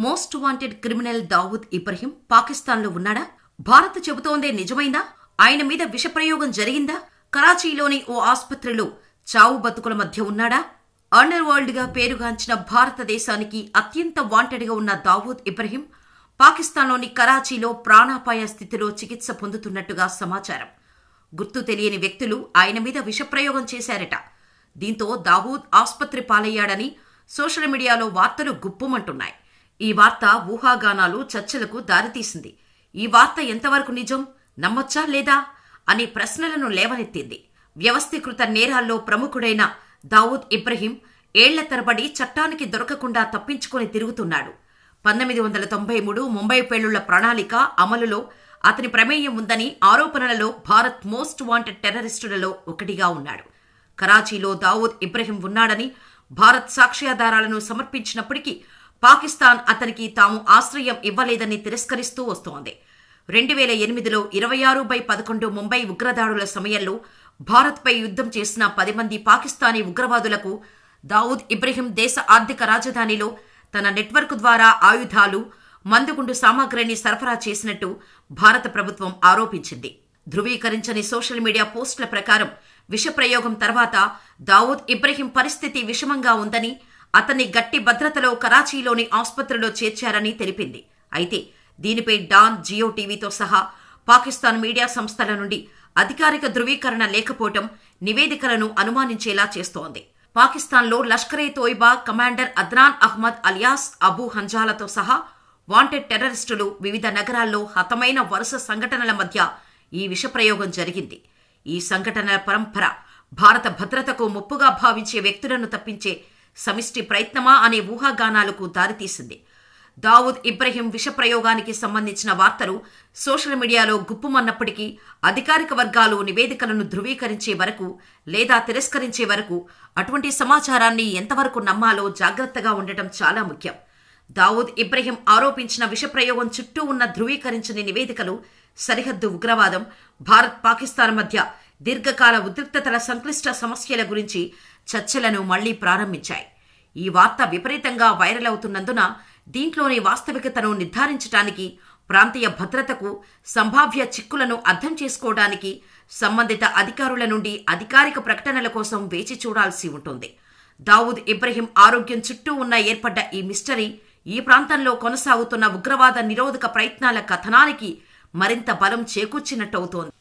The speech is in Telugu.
Most wanted criminal Dawood Ibrahim పాకిస్తాన్లో ఉన్నాడా? భారత్ చెబుతోందే నిజమైందా? ఆయన మీద విషప్రయోగం జరిగిందా? కరాచీలోని ఓ ఆసుపత్రిలో చావు బతుకుల మధ్య ఉన్నాడా? అండర్ వరల్డ్గా పేరుగాంచిన భారతదేశానికి అత్యంత వాంటెడ్గా ఉన్న దావూద్ ఇబ్రహీం పాకిస్తాన్లోని కరాచీలో ప్రాణాపాయ స్థితిలో చికిత్స పొందుతున్నట్టుగా సమాచారం. గుర్తు తెలియని వ్యక్తులు ఆయన మీద విషప్రయోగం చేశారట. దీంతో దావూద్ ఆసుపత్రి పాలయ్యాడని సోషల్ మీడియాలో వార్తలు గుప్పమంటున్నాయి. ఈ వార్త ఊహాగానాలు చర్చలకు దారితీసింది. ఈ వార్త ఎంతవరకు నిజం? నమ్మొచ్చా లేదా? అనే ప్రశ్నలను లేవనెత్తింది. వ్యవస్థీకృత నేరాల్లో ప్రముఖుడైన దావూద్ ఇబ్రహీం ఏళ్ళ తరబడి చట్టానికి దొరకకుండా తప్పించుకొని తిరుగుతున్నాడు. పంతొమ్మిది వందల తొంభై మూడు ముంబై పేలుళ్ళ ప్రణాళిక అమలులో అతని ప్రమేయం ఉందని ఆరోపణలలో భారత్ మోస్ట్ వాంటెడ్ టెర్రరిస్టులలో ఒకటిగా ఉన్నాడు. కరాచీలో దావూద్ ఇబ్రహీం ఉన్నాడని భారత్ సాక్ష్యాధారాలను సమర్పించినప్పటికీ పాకిస్తాన్ అతనికి తాము ఆశ్రయం ఇవ్వలేదని తిరస్కరిస్తూ వస్తోంది. రెండు వేల ఎనిమిదిలో ఇరవై ఆరు బై పదకొండు ముంబై ఉగ్రదాడుల సమయంలో భారత్పై యుద్ధం చేసిన పది మంది పాకిస్తానీ ఉగ్రవాదులకు దావూద్ ఇబ్రహీం దేశ ఆర్థిక రాజధానిలో తన నెట్వర్క్ ద్వారా ఆయుధాలు మందుగుండు సామాగ్రిని సరఫరా చేసినట్టు భారత ప్రభుత్వం ఆరోపించింది. ధృవీకరించని సోషల్ మీడియా పోస్టుల ప్రకారం విషప్రయోగం తర్వాత దావూద్ ఇబ్రహీం పరిస్థితి విషమంగా ఉందని అతన్ని గట్టి భద్రతలో కరాచీలోని ఆసుపత్రిలో చేర్చారని తెలిపింది. అయితే దీనిపై డాన్ జియో టీవీతో సహా పాకిస్తాన్ మీడియా సంస్థల నుండి అధికారిక ధృవీకరణ లేకపోవటం నివేదికలను అనుమానించేలా చేస్తోంది. పాకిస్తాన్లో లష్కరే తోయిబా కమాండర్ అద్నాన్ అహ్మద్ అలియాస్ అబూ హంజాలతో సహా వాంటెడ్ టెర్రరిస్టులు వివిధ నగరాల్లో హతమైన వరుస సంఘటనల మధ్య ఈ విషప్రయోగం జరిగింది. ఈ సంఘటనల పరంపర భారత భద్రతకు ముప్పుగా భావించే వ్యక్తులను తప్పించే సమిష్టి ప్రయత్నమా అనే ఊహాగానాలకు దారితీసింది. దావూద్ ఇబ్రహీం విషప్రయోగానికి సంబంధించిన వార్తలు సోషల్ మీడియాలో గుప్పుమన్నప్పటికీ అధికారిక వర్గాలు నివేదికలను ధృవీకరించే వరకు లేదా తిరస్కరించే వరకు అటువంటి సమాచారాన్ని ఎంతవరకు నమ్మాలో జాగ్రత్తగా ఉండటం చాలా ముఖ్యం. దావూద్ ఇబ్రహీం ఆరోపించిన విషప్రయోగం చుట్టూ ఉన్న ధృవీకరించని నివేదికలు సరిహద్దు ఉగ్రవాదం భారత్ పాకిస్తాన్ మధ్య దీర్ఘకాల ఉద్రిక్తతల సంక్లిష్ట సమస్యల గురించి చర్చలను మళ్ళీ ప్రారంభించాయి. ఈ వార్త విపరీతంగా వైరల్ అవుతున్నందున దీంట్లోని వాస్తవికతను నిర్ధారించడానికి ప్రాంతీయ భద్రతకు సంభావ్య చిక్కులను అర్థం చేసుకోవడానికి సంబంధిత అధికారుల నుండి అధికారిక ప్రకటనల కోసం వేచి చూడాల్సి ఉంటుంది. దావూద్ ఇబ్రహీం ఆరోగ్యం చుట్టూ ఉన్న ఏర్పడ్డ ఈ మిస్టరీ ఈ ప్రాంతంలో కొనసాగుతున్న ఉగ్రవాద నిరోధక ప్రయత్నాల కథనానికి మరింత బలం చేకూర్చినట్టవుతోంది.